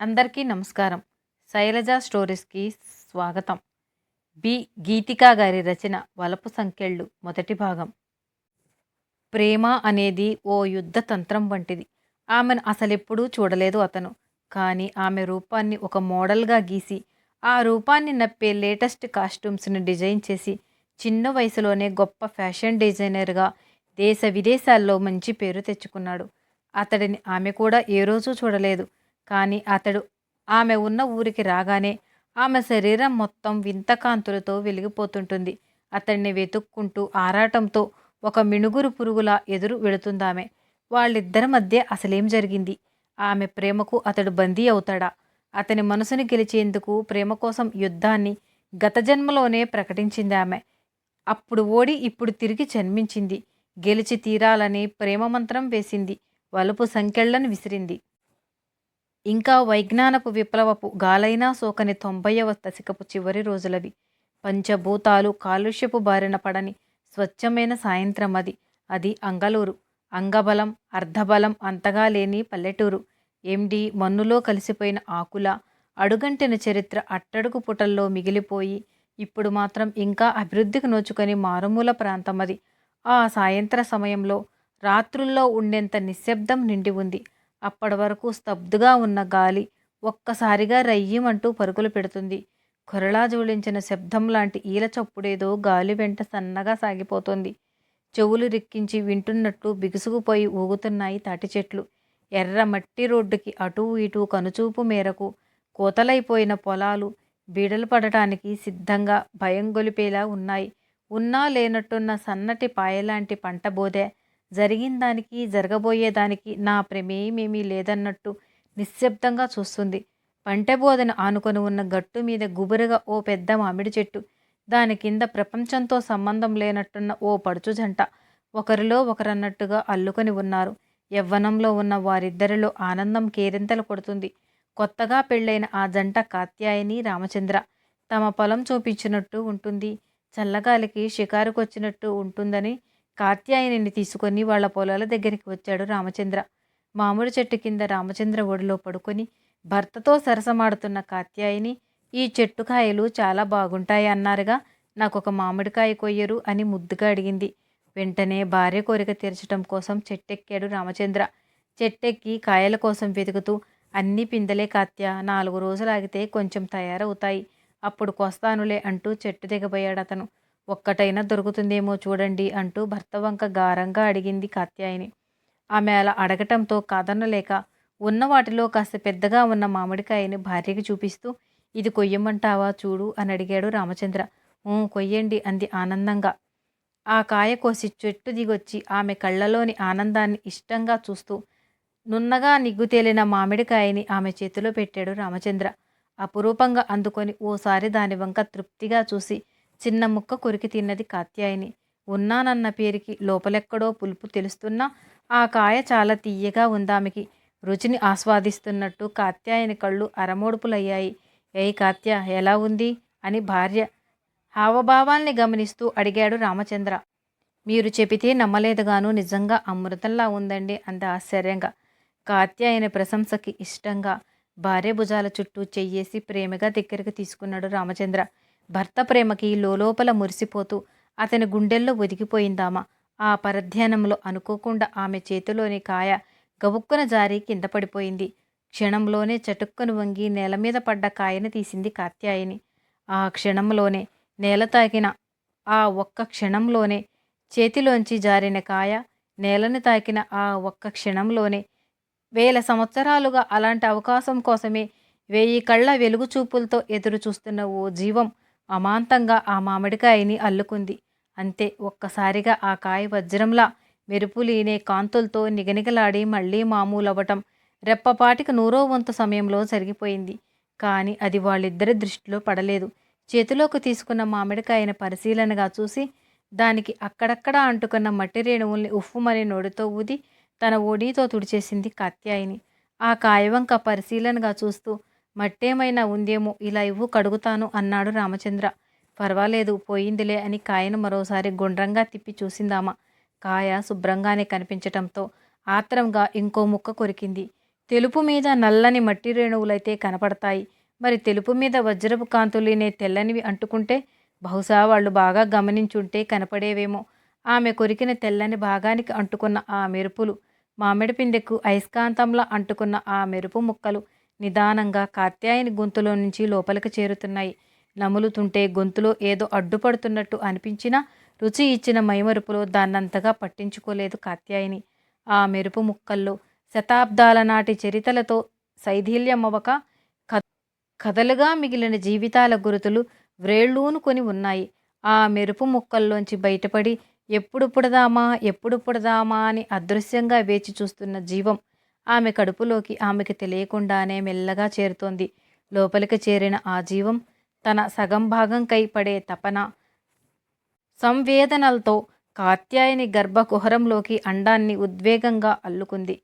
అందరికీ నమస్కారం. శైలజ స్టోరీస్కి స్వాగతం. బి. గీతికా గారి రచన వలపు సంకెళ్ళు మొదటి భాగం. ప్రేమ అనేది ఓ యుద్ధ తంత్రం వంటిది. ఆమెను అసలెప్పుడూ చూడలేదు అతను. కానీ ఆమె రూపాన్ని ఒక మోడల్గా గీసి ఆ రూపాన్ని నప్పే లేటెస్ట్ కాస్ట్యూమ్స్ని డిజైన్ చేసి చిన్న వయసులోనే గొప్ప ఫ్యాషన్ డిజైనర్గా దేశ విదేశాల్లో మంచి పేరు తెచ్చుకున్నాడు. అతడిని ఆమె కూడా ఏ రోజూ చూడలేదు. కానీ అతడు ఆమె ఉన్న ఊరికి రాగానే ఆమె శరీరం మొత్తం వింత కాంతులతో వెలిగిపోతుంటుంది. అతడిని వెతుక్కుంటూ ఆరాటంతో ఒక మిణుగురు పురుగులా ఎదురు వెళుతుందామె. వాళ్ళిద్దరి మధ్య అసలేం జరిగింది? ఆమె ప్రేమకు అతడు బందీ అవుతాడా? అతని మనసుని గెలిచేందుకు ప్రేమ కోసం యుద్ధాన్ని గత జన్మలోనే ప్రకటించింది ఆమె అప్పుడు ఓడి ఇప్పుడు తిరిగి జన్మించింది. గెలిచి తీరాలని ప్రేమ మంత్రం వేసింది. వలుపు సంఖ్యలను విసిరింది. ఇంకా వైజ్ఞానపు విప్లవపు గాలైనా సోకని తొంభైవ దశకపు చివరి రోజులవి. పంచభూతాలు కాలుష్యపు బారిన పడని స్వచ్ఛమైన సాయంత్రం అది. అది అంగలూరు. అంగబలం అర్ధబలం అంతగా లేని పల్లెటూరు. ఎండి మన్నులో కలిసిపోయిన ఆకుల అడుగంటిన చరిత్ర అట్టడుగు పుటల్లో మిగిలిపోయి ఇప్పుడు మాత్రం ఇంకా అభివృద్ధికి నోచుకొని మారుమూల ప్రాంతం అది ఆ సాయంత్ర సమయంలో రాత్రుల్లో ఉండేంత నిశ్శబ్దం నిండి ఉంది. అప్పటి వరకు స్తబ్దుగా ఉన్న గాలి ఒక్కసారిగా రయ్యమంటూ పరుగులు పెడుతుంది. కొరలా జోడించిన శబ్దం లాంటి ఈల చప్పుడేదో గాలి వెంట సన్నగా సాగిపోతుంది. చెవులు రిక్కించి వింటున్నట్టు బిగుసుకుపోయి ఊగుతున్నాయి తాటి చెట్లు. ఎర్ర మట్టి రోడ్డుకి అటూ ఇటూ కనుచూపు మేరకు కోతలైపోయిన పొలాలు బీడలు పడటానికి సిద్ధంగా భయం గొలిపేలా ఉన్నాయి. ఉన్నా లేనట్టున్న సన్నటి పాయలాంటి పంట బోదె జరిగిన దానికి జరగబోయేదానికి నా ప్రమేయమేమీ లేదన్నట్టు నిశ్శబ్దంగా చూస్తుంది. పంటెబోదను ఆనుకొని ఉన్న గట్టు మీద గుబురుగా ఓ పెద్ద మామిడి చెట్టు దాని కింద ప్రపంచంతో సంబంధం లేనట్టున్న ఓ పడుచు జంట ఒకరిలో ఒకరన్నట్టుగా అల్లుకొని ఉన్నారు. యవ్వనంలో ఉన్న వారిద్దరిలో ఆనందం కేరింతలు కొడుతుంది. కొత్తగా పెళ్ళైన ఆ జంట కాత్యాయని రామచంద్ర తమ పొలం చూపించినట్టు ఉంటుంది చల్లగాలికి షికారుకొచ్చినట్టు ఉంటుందని కాత్యాయనిని తీసుకొని వాళ్ళ పొలాల దగ్గరికి వచ్చాడు రామచంద్ర. మామిడి చెట్టు కింద రామచంద్ర ఒడిలో పడుకొని భర్తతో సరసమాడుతున్న కాత్యాయని ఈ చెట్టు కాయలు చాలా బాగుంటాయి అన్నారుగా నాకు ఒక మామిడికాయ కొయ్యరు అని ముద్దుగా అడిగింది. వెంటనే భార్య కోరిక తీర్చడం కోసం చెట్టెక్కాడు రామచంద్ర. చెట్టెక్కి కాయల కోసం వెతుకుతూ అన్ని పిందలే కాత్య నాలుగు రోజులు ఆగితే కొంచెం తయారవుతాయి అప్పుడు కొస్తానులే అంటూ చెట్టు దిగబోయాడు అతను ఒక్కటైనా దొరుకుతుందేమో చూడండి అంటూ భర్త వంక గారంగా అడిగింది కాత్యాయని. ఆమె అలా అడగటంతో కాదనలేక ఉన్న వాటిలో కాస్త పెద్దగా ఉన్న మామిడికాయని భార్యకి చూపిస్తూ ఇది కొయ్యమంటావా చూడు అని అడిగాడు రామచంద్ర. కొయ్యండి అంది ఆనందంగా. ఆ కాయ కోసి చెట్టు దిగొచ్చి ఆమె కళ్ళలోని ఆనందాన్ని ఇష్టంగా చూస్తూ నున్నగా నిగ్గు తేలిన మామిడికాయని ఆమె చేతిలో పెట్టాడు రామచంద్ర. అపురూపంగా అందుకొని ఓసారి దాని వంక తృప్తిగా చూసి చిన్న ముక్క కొరికి తిన్నది కాత్యాయని. ఉన్నానన్న పేరుకి లోపలెక్కడో పులుపు తెలుస్తున్నా ఆ కాయ చాలా తీయగా ఉందామెకి. రుచిని ఆస్వాదిస్తున్నట్టు కాత్యాయని కళ్ళు అరమోడుపులయ్యాయి. ఏయ్ కాత్య ఎలా ఉంది అని భార్య హావభావాల్ని గమనిస్తూ అడిగాడు రామచంద్ర. మీరు చెబితే నమ్మలేదుగాను నిజంగా అమృతంలా ఉందండి అంత ఆశ్చర్యంగా. కాత్యాయన ప్రశంసకి ఇష్టంగా భార్య భుజాల చుట్టూ చెయ్యేసి ప్రేమగా దగ్గరికి తీసుకున్నాడు రామచంద్ర. భర్త ప్రేమకి లోపల మురిసిపోతూ అతని గుండెల్లో ఒదిగిపోయిందామా? ఆ పరధ్యానంలో అనుకోకుండా ఆమె చేతిలోని కాయ గబుక్కున జారి కింద పడిపోయింది. క్షణంలోనే చటుక్కును వంగి నేల మీద పడ్డ కాయని తీసింది కాత్యాయని. ఆ క్షణంలోనే నేల తాకిన ఆ ఒక్క క్షణంలోనే చేతిలోంచి జారిన కాయ నేలని తాకిన ఆ ఒక్క క్షణంలోనే వేల సంవత్సరాలుగా అలాంటి అవకాశం కోసమే వెయ్యి కళ్ళ వెలుగు చూపులతో ఎదురు చూస్తున్న ఓ జీవం అమాంతంగా ఆ మామిడికాయని అల్లుకుంది. అంతే ఒక్కసారిగా ఆ కాయ వజ్రంలా మెరుపులీనే కాంతులతో నిగనిగలాడి మళ్ళీ మామూలవ్వటం రెప్పపాటికి నూరో వంతు సమయంలో జరిగిపోయింది. కానీ అది వాళ్ళిద్దరి దృష్టిలో పడలేదు. చేతిలోకి తీసుకున్న మామిడికాయని పరిశీలనగా చూసి దానికి అక్కడక్కడ అంటుకున్న మట్టి రేణువుల్ని ఉఫ్ఫుమని నోడితో ఊది తన ఓడితో తుడిచేసింది కాత్యాయిని. ఆ కాయవంక పరిశీలనగా చూస్తూ మట్టేమైనా ఉందేమో ఇలా ఇవ్వు కడుగుతాను అన్నాడు రామచంద్ర. పర్వాలేదు పోయిందిలే అని కాయను మరోసారి గుండ్రంగా తిప్పి చూసిందామా. కాయ శుభ్రంగానే కనిపించటంతో ఆత్రంగా ఇంకో ముక్క కొరికింది. తెలుపు మీద నల్లని మట్టి రేణువులైతే కనపడతాయి. మరి తెలుపు మీద వజ్రపు కాంతులినే తెల్లనివి అంటుకుంటే బహుశా వాళ్ళు బాగా గమనించుంటే కనపడేవేమో. ఆమె కొరికిన తెల్లని భాగానికి అంటుకున్న ఆ మెరుపులు మామిడి పిందెకు అయస్కాంతంలా అంటుకున్న ఆ మెరుపు ముక్కలు నిదానంగా కాత్యాయని గొంతులో నుంచి లోపలికి చేరుతున్నాయి. నములుతుంటే గొంతులో ఏదో అడ్డుపడుతున్నట్టు అనిపించినా రుచి ఇచ్చిన మైమరుపులో దాన్నంతగా పట్టించుకోలేదు కాత్యాయని ఆ మెరుపు ముక్కల్లో శతాబ్దాల నాటి చరితలతో శైథిల్యమవక కథలుగా మిగిలిన జీవితాల గురుతులు వ్రేళ్ళూనుకొని ఉన్నాయి. ఆ మెరుపు ముక్కల్లోంచి బయటపడి ఎప్పుడు పుడదామా ఎప్పుడు పుడదామా అని అదృశ్యంగా వేచి చూస్తున్న జీవం ఆమె కడుపులోకి ఆమెకి తెలియకుండానే మెల్లగా చేరుతోంది. లోపలికి చేరిన ఆ జీవం తన సగం భాగంకై పడే తపన సంవేదనలతో కాత్యాయని గర్భకుహరంలోకి అండాన్ని ఉద్వేగంగా అల్లుకుంది.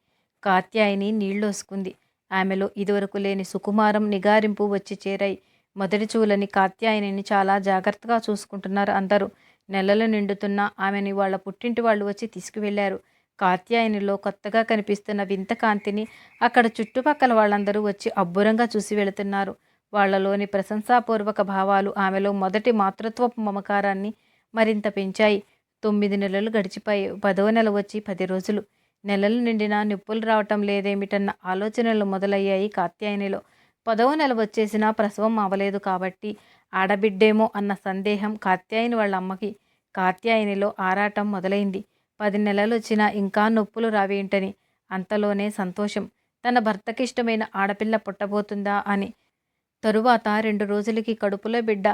కాత్యాయని నీళ్ళోసుకుంది. ఆమెలో ఇదివరకు లేని సుకుమారం నిగారింపు వచ్చి చేరాయి. మొదటి చూలని కాత్యాయనిని చాలా జాగ్రత్తగా చూసుకుంటున్నారు అందరూ. నెలలు నిండుతున్న ఆమెని వాళ్ళ పుట్టింటి వాళ్ళు వచ్చి తీసుకువెళ్ళారు కాత్యాయనిలో కొత్తగా కనిపిస్తున్న వింత కాంతిని అక్కడ చుట్టుపక్కల వాళ్ళందరూ వచ్చి అబ్బురంగా చూసి వెళుతున్నారు. వాళ్ళలోని ప్రశంసాపూర్వక భావాలు ఆమెలో మొదటి మాతృత్వపు మమకారాన్ని మరింత పెంచాయి. తొమ్మిది నెలలు గడిచిపోయి పదవ నెల వచ్చి పది రోజులు. నెలలు నిండినా నిప్పులు రావటం లేదేమిటన్న ఆలోచనలు మొదలయ్యాయి కాత్యాయనిలో పదవ నెల వచ్చేసినా ప్రసవం అవ్వలేదు కాబట్టి ఆడబిడ్డేమో అన్న సందేహం కాత్యాయని వాళ్ళ అమ్మకి. కాత్యాయనిలో ఆరాటం మొదలైంది. పది నెలలు వచ్చినా ఇంకా నొప్పులు రావేంటని అంతలోనే సంతోషం. తన భర్తకిష్టమైన ఆడపిల్ల పుట్టబోతుందా అని. తరువాత రెండు రోజులకి కడుపులో బిడ్డ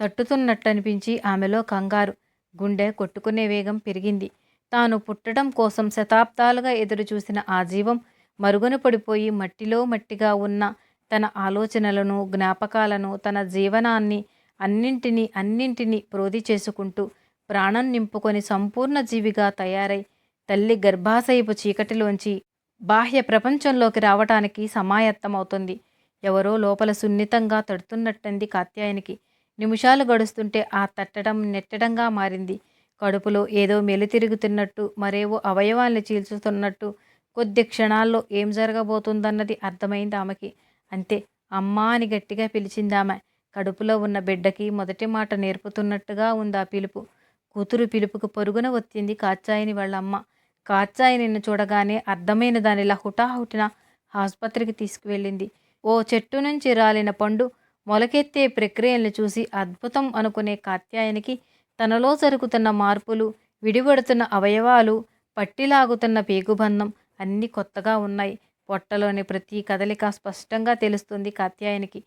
తట్టుతున్నట్టనిపించి ఆమెలో కంగారు. గుండె కొట్టుకునే వేగం పెరిగింది. తాను పుట్టడం కోసం శతాబ్దాలుగా ఎదురుచూసిన ఆ జీవం మరుగున పడిపోయి మట్టిలో మట్టిగా ఉన్న తన ఆలోచనలను జ్ఞాపకాలను తన జీవనాన్ని అన్నింటినీ అన్నింటినీ ప్రోధి చేసుకుంటూ ప్రాణం నింపుకొని సంపూర్ణ జీవిగా తయారై తల్లి గర్భాశయపు చీకటిలోంచి బాహ్య ప్రపంచంలోకి రావటానికి సమాయత్తమవుతుంది. ఎవరో లోపల సున్నితంగా తడుతున్నట్టంది కాత్యాయనికి. నిమిషాలు గడుస్తుంటే ఆ తట్టడం నెట్టడంగా మారింది. కడుపులో ఏదో మెలితిరుగుతున్నట్టు మరేవో అవయవాల్ని చీల్చుతున్నట్టు కొద్ది క్షణాల్లో ఏం జరగబోతుందన్నది అర్థమైంది ఆమెకి. అంతే అమ్మా అని గట్టిగా పిలిచిందామె. కడుపులో ఉన్న బిడ్డకి మొదటి మాట నేర్పుతున్నట్టుగా ఉంది ఆ పిలుపు. కూతురు పిలుపుకు పరుగున వచ్చింది కాచాయిని వాళ్ళమ్మ. కాచాయిని చూడగానే అర్థమైన దానిలా హుటాహుటిన ఆసుపత్రికి తీసుకువెళ్ళింది. ఓ చెట్టు నుంచి రాలిన పండు మొలకెత్తే ప్రక్రియల్ని చూసి అద్భుతం అనుకునే కాత్యాయనికి తనలో జరుగుతున్న మార్పులు విడిపడుతున్న అవయవాలు పట్టిలాగుతున్న పేగుబంధం అన్నీ కొత్తగా ఉన్నాయి. పొట్టలోని ప్రతి కదలిక స్పష్టంగా తెలుస్తుంది కాత్యాయనికి.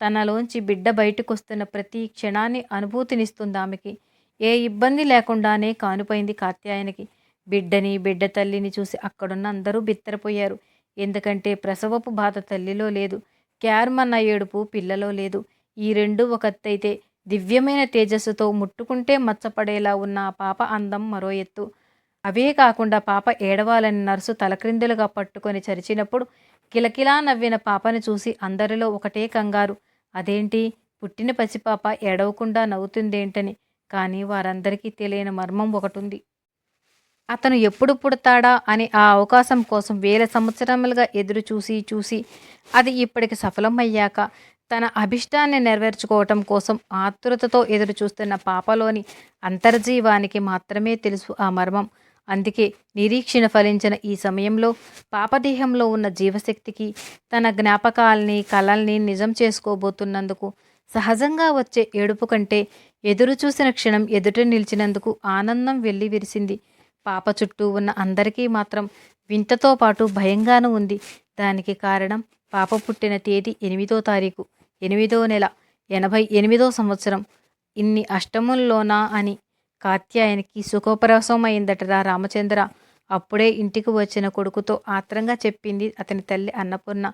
తనలోంచి బిడ్డ బయటకొస్తున్న ప్రతి క్షణాన్ని అనుభూతినిస్తుంది ఆమెకి. ఏ ఇబ్బంది లేకుండానే కానుపోయింది కాత్యాయనికి. బిడ్డని బిడ్డ తల్లిని చూసి అక్కడున్న అందరూ బిత్తరపోయారు. ఎందుకంటే ప్రసవపు బాధ తల్లిలో లేదు క్యార్మన్న ఏడుపు పిల్లలో లేదు. ఈ రెండు ఒకత్తైతే దివ్యమైన తేజస్సుతో ముట్టుకుంటే మచ్చపడేలా ఉన్న ఆ పాప అందం మరో ఎత్తు. అవే కాకుండా పాప ఏడవాలని నర్సు తలక్రిందులుగా పట్టుకొని చరిచినప్పుడు కిలకిలా నవ్విన పాపని చూసి అందరిలో ఒకటే కంగారు. అదేంటి? పుట్టిన పసిపాప ఏడవకుండా నవ్వుతుందేంటని కానీ వారందరికీ తెలియని మర్మం ఒకటి ఉంది అతను ఎప్పుడు పుడతాడా అని ఆ అవకాశం కోసం వేల సంవత్సరములుగా ఎదురు చూసి చూసి అది ఇప్పటికి సఫలమయ్యాక తన అభిష్టాన్ని నెరవేర్చుకోవటం కోసం ఆతురతతో ఎదురు చూస్తున్న పాపలోని అంతర్జీవానికి మాత్రమే తెలుసు ఆ మర్మం. అందుకే నిరీక్షణ ఫలించిన ఈ సమయంలో పాపదేహంలో ఉన్న జీవశక్తికి తన జ్ఞాపకాల్ని కలల్ని నిజం చేసుకోబోతున్నందుకు సహజంగా వచ్చే ఏడుపు కంటే ఎదురు చూసిన క్షణం ఎదుట నిలిచినందుకు ఆనందం వెళ్ళి విరిసింది. పాప చుట్టూ ఉన్న అందరికీ మాత్రం వింతతో పాటు భయంగానూ ఉంది. దానికి కారణం పాప పుట్టిన తేదీ ఎనిమిదో తారీఖు. ఎనిమిదో నెల ఎనభై ఎనిమిదో సంవత్సరం. ఇన్ని అష్టముల్లోనా అని కాత్యాయనికి సుఖప్రసవమైందటరా రామచంద్ర. అప్పుడే ఇంటికి వచ్చిన కొడుకుతో ఆత్రంగా చెప్పింది అతని తల్లి అన్నపూర్ణ.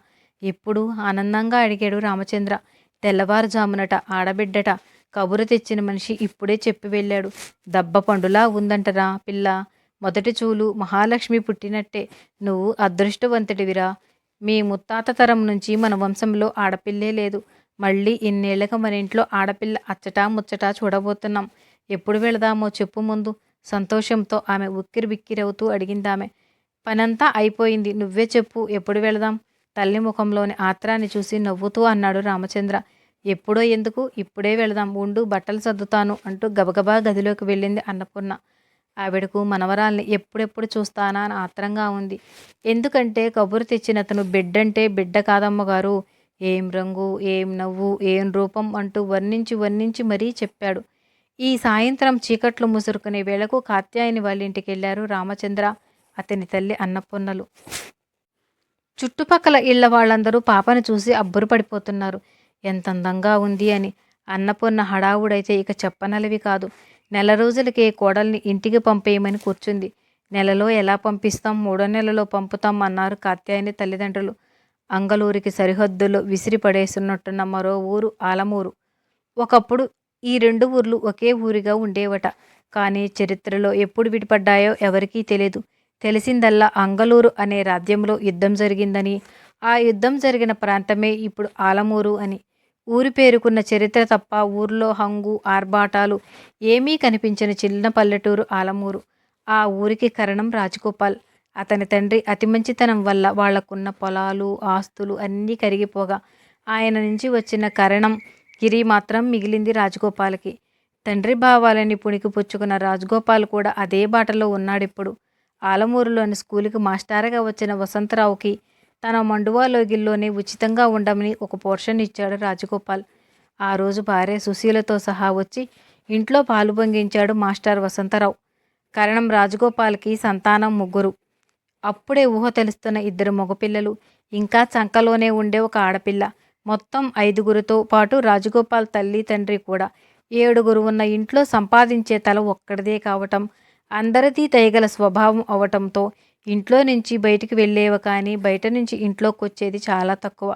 ఎప్పుడు ఆనందంగా అడిగాడు రామచంద్ర. తెల్లవారుజామునట ఆడబిడ్డట కబురు తెచ్చిన మనిషి ఇప్పుడే చెప్పి వెళ్ళాడు. దబ్బ పండులా ఉందంటరా పిల్ల. మొదటి చూలు మహాలక్ష్మి పుట్టినట్టే. నువ్వు అదృష్టవంతుడివిరా. మీ ముత్తాత తరం నుంచి మన వంశంలో ఆడపిల్లే లేదు. మళ్ళీ ఇన్నేళ్ళకు మన ఇంట్లో ఆడపిల్ల అచ్చటా ముచ్చటా చూడబోతున్నాం. ఎప్పుడు వెళదామో చెప్పు ముందు. సంతోషంతో ఆమె ఉక్కిరి బిక్కిరవుతూ అడిగిందామె. పనంతా అయిపోయింది. నువ్వే చెప్పు. ఎప్పుడు వెళదాం? తల్లి ముఖంలోని ఆత్రాన్ని చూసి నవ్వుతూ అన్నాడు రామచంద్ర. ఎప్పుడో ఎందుకు? ఇప్పుడే వెళదాం. ఉండు బట్టలు సర్దుతాను అంటూ గబగబా గదిలోకి వెళ్ళింది అన్నపూర్ణ. ఆవిడకు మనవరాల్ని ఎప్పుడెప్పుడు చూస్తానా? అని ఆత్రంగా ఉంది. ఎందుకంటే కబురు తెచ్చిన అతను బిడ్డంటే బిడ్డ కాదమ్మగారు ఏం రంగు ఏం నవ్వు ఏం రూపం అంటూ వర్ణించి వర్ణించి మరీ చెప్పాడు. ఈ సాయంత్రం చీకట్లు ముసురుకునే వేళకు కాత్యాయని వాళ్ళ ఇంటికి వెళ్ళారు రామచంద్ర అతని తల్లి అన్నపూర్ణలు. చుట్టుపక్కల ఇళ్ళ వాళ్ళందరూ పాపను చూసి అబ్బురు పడిపోతున్నారు. ఎంత అందంగా ఉంది అని. అన్నపూర్ణ హడావుడైతే ఇక చెప్పనలవి కాదు. నెల రోజులకే కోడల్ని ఇంటికి పంపేయమని కూర్చుంది. నెలలో ఎలా పంపిస్తాం? మూడో నెలలో పంపుతాం అన్నారు కాత్యాయని తల్లిదండ్రులు. అంగలూరికి సరిహద్దులో విసిరిపడేస్తున్నట్టున్న మరో ఊరు ఆలమూరు. ఒకప్పుడు ఈ రెండు ఊర్లు ఒకే ఊరిగా ఉండేవట. కానీ చరిత్రలో ఎప్పుడు విడిపడ్డాయో ఎవరికీ తెలియదు తెలిసిందల్లా అంగలూరు అనే రాజ్యంలో యుద్ధం జరిగిందని. ఆ యుద్ధం జరిగిన ప్రాంతమే ఇప్పుడు ఆలమూరు అని. ఊరి పేరుకున్న చరిత్ర తప్ప ఊర్లో హంగు ఆర్భాటాలు ఏమీ కనిపించని చిన్న పల్లెటూరు ఆలమూరు. ఆ ఊరికి కరణం రాజగోపాల్. అతని తండ్రి అతి మంచితనం వల్ల వాళ్ళకున్న పొలాలు ఆస్తులు అన్నీ కరిగిపోగా ఆయన నుంచి వచ్చిన కరణం గిరి మాత్రం మిగిలింది రాజగోపాల్కి. తండ్రి భావాలని పుణికి పుచ్చుకున్న రాజగోపాల్ కూడా అదే బాటలో ఉన్నాడిప్పుడు. ఆలమూరులోని స్కూలుకి మాస్టారుగా వచ్చిన వసంతరావుకి తన మండువా లోగిల్లోనే ఉచితంగా ఉండమని ఒక పోర్షన్ ఇచ్చాడు రాజగోపాల్. ఆ రోజు భార్య సుశీలతో సహా వచ్చి ఇంట్లో పాలు పొంగించాడు మాస్టర్ వసంతరావు. కరణం రాజగోపాల్కి సంతానం ముగ్గురు. అప్పుడే ఊహ తెలుస్తున్న ఇద్దరు మగపిల్లలు. ఇంకా చంకలోనే ఉండే ఒక ఆడపిల్ల. మొత్తం ఐదుగురితో పాటు రాజగోపాల్ తల్లి తండ్రి కూడా. ఏడుగురు ఉన్న ఇంట్లో సంపాదించే తల ఒక్కడిదే కావటం అందరిది తయగల స్వభావం అవటంతో ఇంట్లో నుంచి బయటికి వెళ్ళేవ కానీ బయట నుంచి ఇంట్లోకి వచ్చేది చాలా తక్కువ.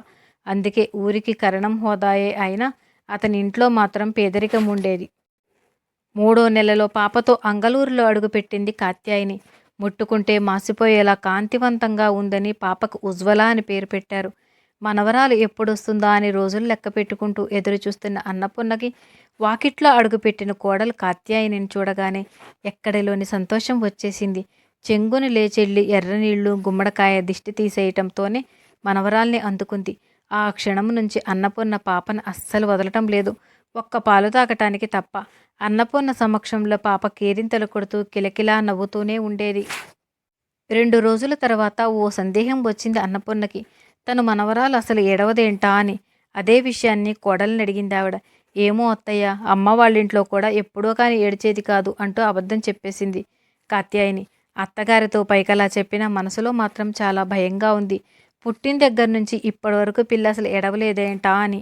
అందుకే ఊరికి కరణం హోదాయే అయినా అతని ఇంట్లో మాత్రం పేదరికం ఉండేది. మూడో నెలలో పాపతో అంగలూరులో అడుగుపెట్టింది కాత్యాయిని. ముట్టుకుంటే మాసిపోయేలా కాంతివంతంగా ఉందని పాపకు ఉజ్వల అని పేరు పెట్టారు. మనవరాలు ఎప్పుడొస్తుందా అని రోజులు లెక్క పెట్టుకుంటూ ఎదురు చూస్తున్న అన్నపూర్ణకి వాకిట్లో అడుగుపెట్టిన కోడలు కాత్యాయనిని చూడగానే ఎక్కడిలోని సంతోషం వచ్చేసింది. చెంగుని లేచెళ్ళి ఎర్రనీళ్ళు గుమ్మడికాయ దిష్టి తీసేయటంతోనే మనవరాల్ని అందుకుంది. ఆ క్షణం నుంచి అన్నపూర్ణ పాపను అస్సలు వదలటం లేదు. ఒక్క పాలు తాగటానికి తప్ప అన్నపూర్ణ సమక్షంలో పాప కేరింతలు కొడుతూ కిలకిలా నవ్వుతూనే ఉండేది. రెండు రోజుల తర్వాత ఓ సందేహం వచ్చింది అన్నపూర్ణకి. తను మనవరాలు అసలు ఏడవదేంటా అని అదే విషయాన్ని కోడల్ని అడిగింది ఆవిడ. ఏమో అత్తయ్య అమ్మ వాళ్ళింట్లో కూడా ఎప్పుడో కానీ ఏడ్చేది కాదు అంటూ అబద్ధం చెప్పేసింది కాత్యాయిని. అత్తగారితో పైకలా చెప్పిన మనసులో మాత్రం చాలా భయంగా ఉంది. పుట్టిన దగ్గర నుంచి ఇప్పటి వరకు పిల్ల అసలు ఎడవలేదేంటా అని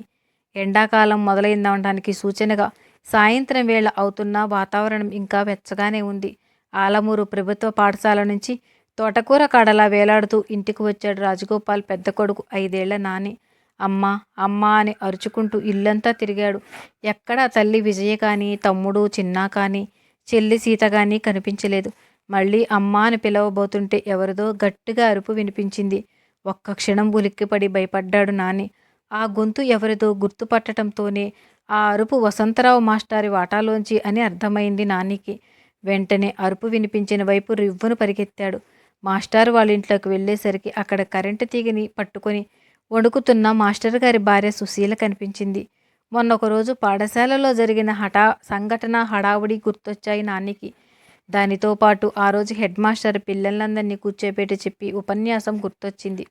ఎండాకాలం మొదలైందనడానికి సూచనగా సాయంత్రం వేళ అవుతున్న వాతావరణం ఇంకా వెచ్చగానే ఉంది. ఆలమూరు ప్రభుత్వ పాఠశాల నుంచి తోటకూర కాడలా వేలాడుతూ ఇంటికి వచ్చాడు రాజగోపాల్ పెద్ద కొడుకు ఐదేళ్ళ నాని. అమ్మ అమ్మ అని అరుచుకుంటూ ఇల్లంతా తిరిగాడు. ఎక్కడా తల్లి విజయ కానీ తమ్ముడు చిన్న కానీ చెల్లి సీత కానీ కనిపించలేదు. మళ్ళీ అమ్మ అని పిలవబోతుంటే ఎవరిదో గట్టిగా అరుపు వినిపించింది. ఒక్క క్షణం ఉలిక్కిపడి భయపడ్డాడు నాని. ఆ గొంతు ఎవరిదో గుర్తుపట్టడంతోనే ఆ అరుపు వసంతరావు మాస్టారి వాటాలోంచి అని అర్థమైంది నానికి. వెంటనే అరుపు వినిపించిన వైపు రివ్వును పరిగెత్తాడు. మాస్టారు వాళ్ళ ఇంట్లోకి వెళ్ళేసరికి అక్కడ కరెంటు తీగని పట్టుకొని వణుకుతున్న మాస్టర్ గారి భార్య సుశీల కనిపించింది. మొన్న ఒకరోజు పాఠశాలలో జరిగిన హఠా సంఘటన హడావుడి గుర్తొచ్చాయి నాన్నకి. దానితో పాటు ఆ రోజు హెడ్ మాస్టర్ పిల్లలందరినీ కూర్చోబెట్టి చెప్పి ఉపన్యాసం గుర్తొచ్చింది.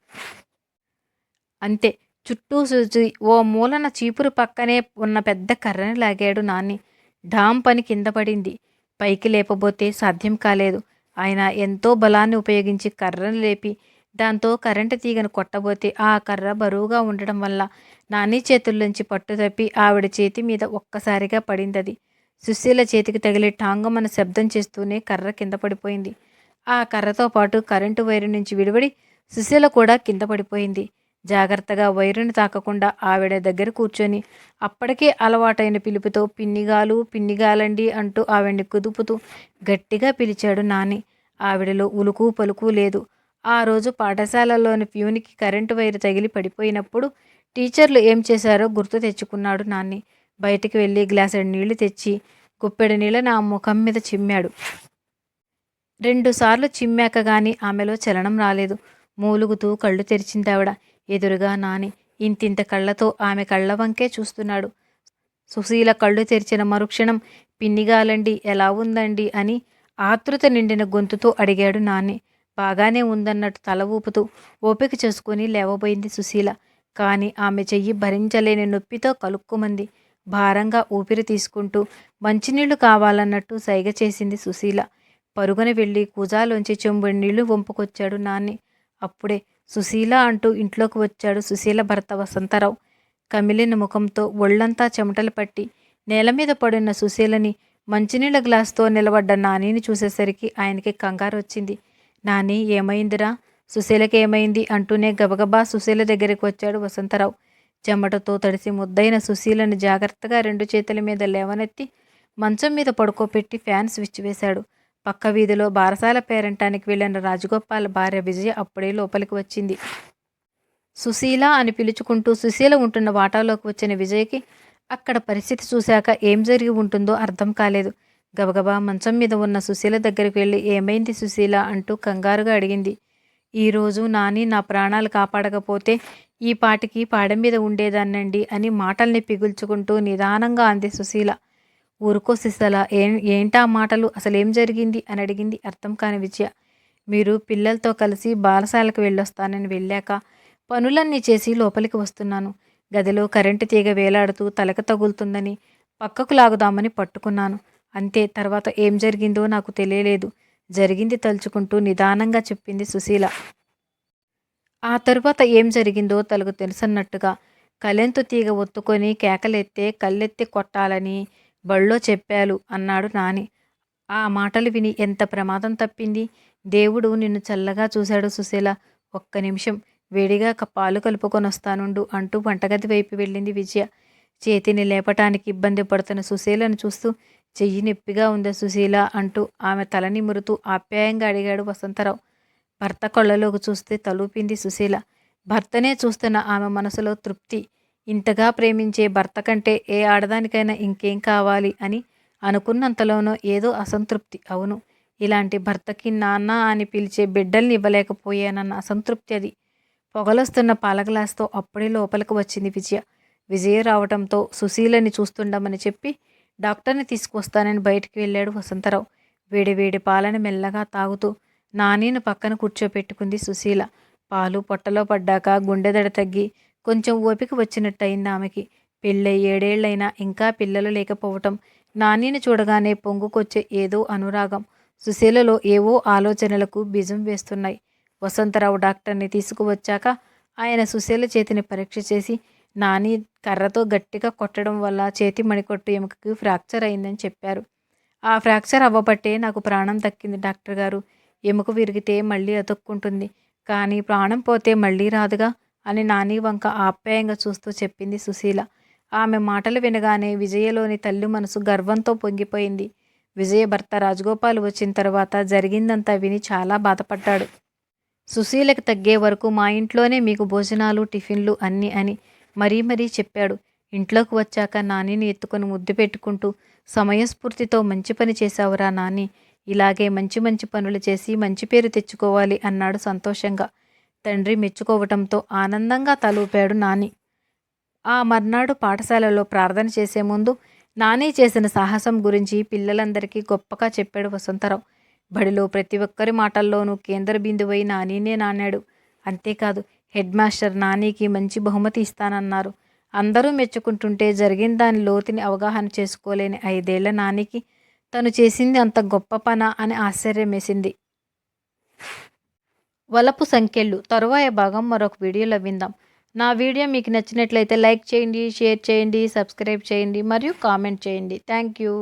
అంతే చుట్టూ చూచి ఓ మూలన చీపురు పక్కనే ఉన్న పెద్ద కర్రని లాగాడు నాన్ని. డామ్ పని కింద పడింది. పైకి లేపబోతే సాధ్యం కాలేదు. ఆయన ఎంతో బలాన్ని ఉపయోగించి కర్రను లేపి దాంతో కరెంటు తీగను కొట్టబోతే ఆ కర్ర బరువుగా ఉండడం వల్ల నాని చేతుల్లోంచి పట్టు తప్పి ఆవిడ చేతి మీద ఒక్కసారిగా పడిందది. సుశీల చేతికి తగిలి టాంగమన శబ్దం చేస్తూనే కర్ర కింద పడిపోయింది. ఆ కర్రతో పాటు కరెంటు వైరు నుంచి విడిపడి సుశీల కూడా కింద పడిపోయింది. జాగ్రత్తగా వైరుని తాకకుండా ఆవిడ దగ్గర కూర్చొని అప్పటికే అలవాటైన పిలుపుతో పిన్నిగాలు పిన్నిగాలండి అంటూ ఆవిడ్ని కుదుపుతూ గట్టిగా పిలిచాడు నాని. ఆవిడలో ఉలుకు పలుకు లేదు. ఆ రోజు పాఠశాలలోని ప్యూనికి కరెంటు వైరు తగిలి పడిపోయినప్పుడు టీచర్లు ఏం చేశారో గుర్తు తెచ్చుకున్నాడు నాన్ని బయటికి వెళ్ళి గ్లాసుడు నీళ్ళు తెచ్చి గుప్పెడు నీళ్ళ నా ముఖం మీద చిమ్మాడు. రెండుసార్లు చిమ్మాక గాని ఆమెలో చలనం రాలేదు. మూలుగుతూ కళ్ళు తెరిచిందావిడ. ఎదురుగా నాని ఇంతింత కళ్ళతో ఆమె కళ్ళ వంకే చూస్తున్నాడు. సుశీల కళ్ళు తెరిచిన మరుక్షణం పిన్నిగాలండి ఎలా ఉందండి? అని ఆతృత నిండిన గొంతుతో అడిగాడు నాని. బాగానే ఉందన్నట్టు తల ఊపుతూ ఓపిక చేసుకుని లేవబోయింది సుశీల. కానీ ఆమె చెయ్యి భరించలేని నొప్పితో కలుక్కుమంది. భారంగా ఊపిరి తీసుకుంటూ మంచినీళ్ళు కావాలన్నట్టు సైగ చేసింది సుశీల. పరుగున వెళ్ళి కూజాలోంచి చెంబుడి నీళ్ళు వంపుకొచ్చాడు నాని. అప్పుడే సుశీల అంటూ ఇంట్లోకి వచ్చాడు సుశీల భర్త వసంతరావు. కమిలిన ముఖంతో ఒళ్ళంతా చెమటలు పట్టి నేల మీద పడున్న సుశీలని మంచినీళ్ళ గ్లాస్తో నిలబడ్డ నానిని చూసేసరికి ఆయనకి కంగారు వచ్చింది. నాని ఏమైందిరా? సుశీలకి ఏమైంది అంటూనే గబగబా సుశీల దగ్గరికి వచ్చాడు వసంతరావు. చెమటతో తడిసి ముద్దైన సుశీలను జాగ్రత్తగా రెండు చేతుల మీద లేవనెత్తి మంచం మీద పడుకోపెట్టి ఫ్యాన్ స్విచ్ వేశాడు. పక్క వీధిలో బారసాల పేరంటానికి వెళ్ళిన రాజగోపాల్ భార్య విజయ అప్పుడే లోపలికి వచ్చింది. సుశీల అని పిలుచుకుంటూ సుశీల ఉంటున్న వాటాలోకి వచ్చిన విజయ్కి అక్కడ పరిస్థితి చూశాక ఏం జరిగి ఉంటుందో అర్థం కాలేదు. గబగబా మంచం మీద ఉన్న సుశీల దగ్గరికి వెళ్ళి ఏమైంది సుశీల? అంటూ కంగారుగా అడిగింది. ఈరోజు నాని నా ప్రాణాలు కాపాడకపోతే ఈ పాటికి పాడ మీద ఉండేదాన్నండి అని మాటల్ని పిగుల్చుకుంటూ నిదానంగా అంది సుశీల. ఊరుకో సిసల ఏం ఏంటా మాటలు? అసలేం జరిగింది? అని అడిగింది అర్థం కాని విజయ. మీరు పిల్లలతో కలిసి బాలశాలకు వెళ్ళొస్తానని వెళ్ళాక పనులన్నీ చేసి లోపలికి వస్తున్నాను. గదిలో కరెంటు తీగ వేలాడుతూ తలక తగులుతుందని పక్కకు లాగుదామని పట్టుకున్నాను. అంతే తర్వాత ఏం జరిగిందో నాకు తెలియలేదు. జరిగింది తలుచుకుంటూ నిదానంగా చెప్పింది సుశీల. ఆ తరువాత ఏం జరిగిందో తలకు తెలుసన్నట్టుగా కలెంతు తీగ ఒత్తుకొని కేకలెత్తే కళ్ళెత్తి కొట్టాలని బళ్ళో చెప్పాలు అన్నాడు నాని. ఆ మాటలు విని ఎంత ప్రమాదం తప్పింది? దేవుడు నిన్ను చల్లగా చూశాడు సుశీల. ఒక్క నిమిషం. వేడిగా పాలు కలుపుకొని వస్తానుండు అంటూ వంటగది వైపు వెళ్ళింది విజయ. చేతిని లేపటానికి ఇబ్బంది పడుతున్న సుశీలను చూస్తూ చెయ్యి నొప్పిగా ఉందా సుశీల అంటూ ఆమె తల నిమురుతూ ఆప్యాయంగా అడిగాడు వసంతరావు. భర్త కళ్ళలోకి చూస్తే తలూపింది సుశీల. భర్తనే చూస్తున్న ఆమె మనసులో తృప్తి. ఇంతగా ప్రేమించే భర్త కంటే ఏ ఆడదానికైనా ఇంకేం కావాలి అని అనుకున్నంతలోనో ఏదో అసంతృప్తి. అవును ఇలాంటి భర్తకి నాన్న అని పిలిచే బిడ్డల్ని ఇవ్వలేకపోయానన్న అసంతృప్తి అది. పొగలొస్తున్న పాల గ్లాస్తో అప్పుడే లోపలికి వచ్చింది విజయ. విజయ రావడంతో సుశీలని చూస్తుండమని చెప్పి డాక్టర్ని తీసుకొస్తానని బయటికి వెళ్ళాడు వసంతరావు. వేడి వేడి పాలను మెల్లగా తాగుతూ నానీను పక్కన కూర్చోపెట్టుకుంది సుశీల. పాలు పొట్టలో పడ్డాక గుండెదడ తగ్గి కొంచెం ఓపిక వచ్చినట్టయింది ఆమెకి. పెళ్ళై ఏడేళ్ళైనా ఇంకా పిల్లలు లేకపోవటం నానిని చూడగానే పొంగుకొచ్చే ఏదో అనురాగం. సుశీలలో ఏవో ఆలోచనలకు బీజం వేస్తున్నాయి. వసంతరావు డాక్టర్ని తీసుకువచ్చాక ఆయన సుశీల చేతిని పరీక్ష చేసి నాని కర్రతో గట్టిగా కొట్టడం వల్ల చేతి మణికొట్టు ఎముకకి ఫ్రాక్చర్ అయిందని చెప్పారు. ఆ ఫ్రాక్చర్ అవ్వబట్టే నాకు ప్రాణం దక్కింది డాక్టర్ గారు. ఎముక విరిగితే మళ్ళీ అతుక్కుంటుంది. కానీ ప్రాణం పోతే మళ్ళీ రాదుగా. అని నాని వంక ఆప్యాయంగా చూస్తూ చెప్పింది సుశీల. ఆమె మాటలు వినగానే విజయలోని తల్లి మనసు గర్వంతో పొంగిపోయింది. విజయ భర్త రాజగోపాల్ వచ్చిన తర్వాత జరిగిందంతా విని చాలా బాధపడ్డాడు. సుశీలకి తగ్గే వరకు మా ఇంట్లోనే మీకు భోజనాలు టిఫిన్లు అన్నీ అని మరీ మరీ చెప్పాడు. ఇంట్లోకి వచ్చాక నానిని ఎత్తుకొని ముద్దు పెట్టుకుంటూ సమయస్ఫూర్తితో మంచి పని చేశావురా నాని ఇలాగే మంచి మంచి పనులు చేసి మంచి పేరు తెచ్చుకోవాలి అన్నాడు సంతోషంగా. తండ్రి మెచ్చుకోవటంతో ఆనందంగా తలూపాడు నాని. ఆ మర్నాడు పాఠశాలలో ప్రార్థన చేసే ముందు నాని చేసిన సాహసం గురించి పిల్లలందరికీ గొప్పగా చెప్పాడు వసంతరావు. బడిలో ప్రతి ఒక్కరి మాటల్లోనూ కేంద్ర బిందువై నానీనే నానాడు అంతేకాదు హెడ్ మాస్టర్ నానికి మంచి బహుమతి ఇస్తానన్నారు. అందరూ మెచ్చుకుంటుంటే జరిగిన దాని లోతుని అవగాహన చేసుకోలేని ఐదేళ్ళ నానికి తను చేసింది అంత గొప్ప పన అని ఆశ్చర్యం వేసింది వలపు సంఖ్యలు తరువాయ భాగం మరొక వీడియోలో విందాం. నా వీడియో మీకు నచ్చినట్లయితే లైక్ చేయండి షేర్ చేయండి సబ్స్క్రైబ్ చేయండి మరియు కామెంట్ చేయండి. Thank you.